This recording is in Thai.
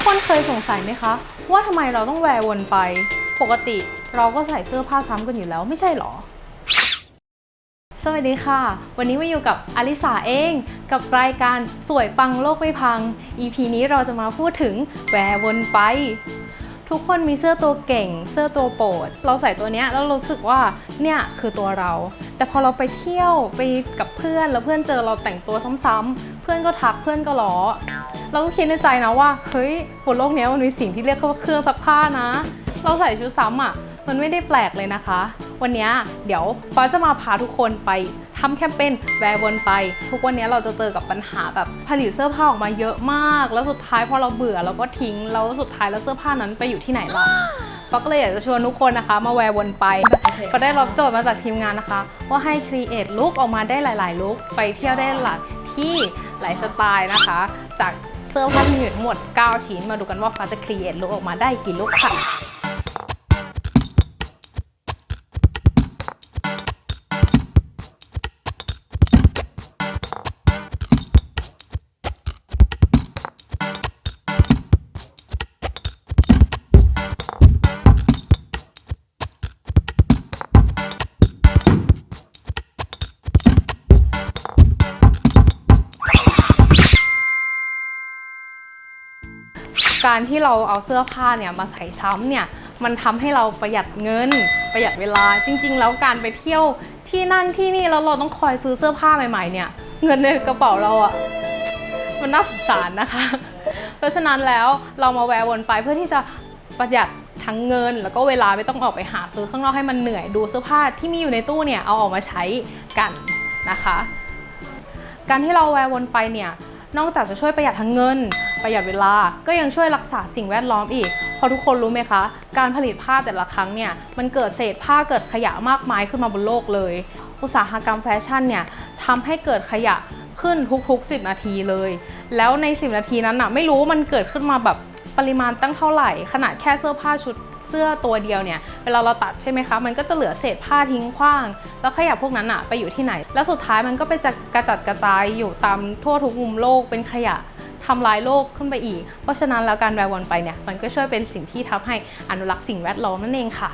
กคนเคยสงสัยไหมคะ ว่าทำไมเราต้องแวร์วนไป ปกติเราก็ใส่เสื้อผ้าซ้ำกันอยู่แล้วไม่ใช่หรอ สวัสดีค่ะ วันนี้มาอยู่กับอลิสาเอง กับรายการสวยปังโลกไม่พัง EP นี้เราจะมาพูดถึงแวร์วนไป ทุกคนมีเสื้อตัวเก่ง เสื้อตัวโปรด เราใส่ตัวเนี้ยแล้วรู้สึกว่าเนี่ยคือตัวเรา แต่พอเราไปเที่ยวไปกับเพื่อนแล้วเพื่อนเจอเราแต่งตัวซ้ำๆ พื่อนก็ทักเพื่อนก็ล้อ เราก็คิดในใจนะว่า เฮ้ยบนโลกนี้มันมีสิ่งที่เรียกว่าเครื่องซักผ้านะ เราใส่ชุดซ้ำอะ มันไม่ได้แปลกเลยนะคะ วันนี้เดี๋ยวฟ้าจะมาพาทุกคนไปทำแคมเปญแวร์วนไป ทุกวันนี้เราจะเจอกับปัญหาแบบผลิตเสื้อผ้าออกมาเยอะมาก แล้วสุดท้ายพอเราเบื่อเราก็ทิ้ง แล้วสุดท้ายแล้วเสื้อผ้านั้นไปอยู่ที่ไหนล่ะฟ้าก็เลยอยากจะชวนทุกคนนะคะ มาแวร์วนไปก็ได้รับโจทย์มาจากทีมงานนะคะ ว่าให้ครีเอทลุคออกมาได้หลาย ๆ ลุคไปเที่ยวได้หลาย ที่หลายสไตล์นะคะ จากเสื้อผ้าที่มีอยู่ทั้งหมด 9 ชิ้น มาดูกันว่าฟ้าจะครีเอทลุคออกมาได้กี่ลุคค่ะ การที่เราเอาเสื้อผ้าเนี่ยมาใส่ซ้ำเนี่ยมันทำให้เราประหยัดเงิน ประหยัดเวลาจริง ๆ แล้วการไปเที่ยวที่นั่นที่นี่แล้วเราต้องคอยซื้อเสื้อผ้าใหม่ๆเนี่ยเงินในกระเป๋าเราอะมันน่าสงสารนะคะ เพราะฉะนั้นแล้วเรามาแวร์วนไปเพื่อที่จะประหยัดทั้งเงิน แล้วก็เวลาไม่ต้องออกไปหาซื้อข้างนอกให้มันเหนื่อยดูเสื้อผ้าที่มีอยู่ในตู้เนี่ยเอาออกมาใช้กันนะคะ การที่เราแวร์วนไปเนี่ย นอกจากจะช่วยประหยัดทั้งเงิน ประหยัดเวลา ก็ยังช่วยรักษาสิ่งแวดล้อมอีกเพราะทุกคนรู้ไหมคะ การผลิตผ้าแต่ละครั้งเนี่ยมันเกิดเศษผ้าเกิดขยะมากมายขึ้นมาบนโลกเลย อุตสาหกรรมแฟชั่นเนี่ยทำให้เกิดขยะขึ้นทุกๆ 10 นาทีเลย แล้วใน 10 นาทีนั้นน่ะไม่รู้ว่ามันเกิดขึ้นมาแบบปริมาณตั้งเท่าไหร่ ขนาดแค่เสื้อผ้าชุด เสื้อตัวเดียวเนี่ยเวลาเราตัดใช่ไหมคะ มันก็จะเหลือเศษผ้าทิ้งขว้าง แล้วขยะพวกนั้นอะไปอยู่ที่ไหน แล้วสุดท้ายมันก็ไปจะกระจัดกระจายอยู่ตามทั่วทุกมุมโลกเป็นขยะทำลายโลกขึ้นไปอีก เพราะฉะนั้นแล้วการแวร์วนไปเนี่ยมันก็ช่วยเป็นสิ่งที่ทำให้อนุรักษ์สิ่งแวดล้อมนั่นเองค่ะ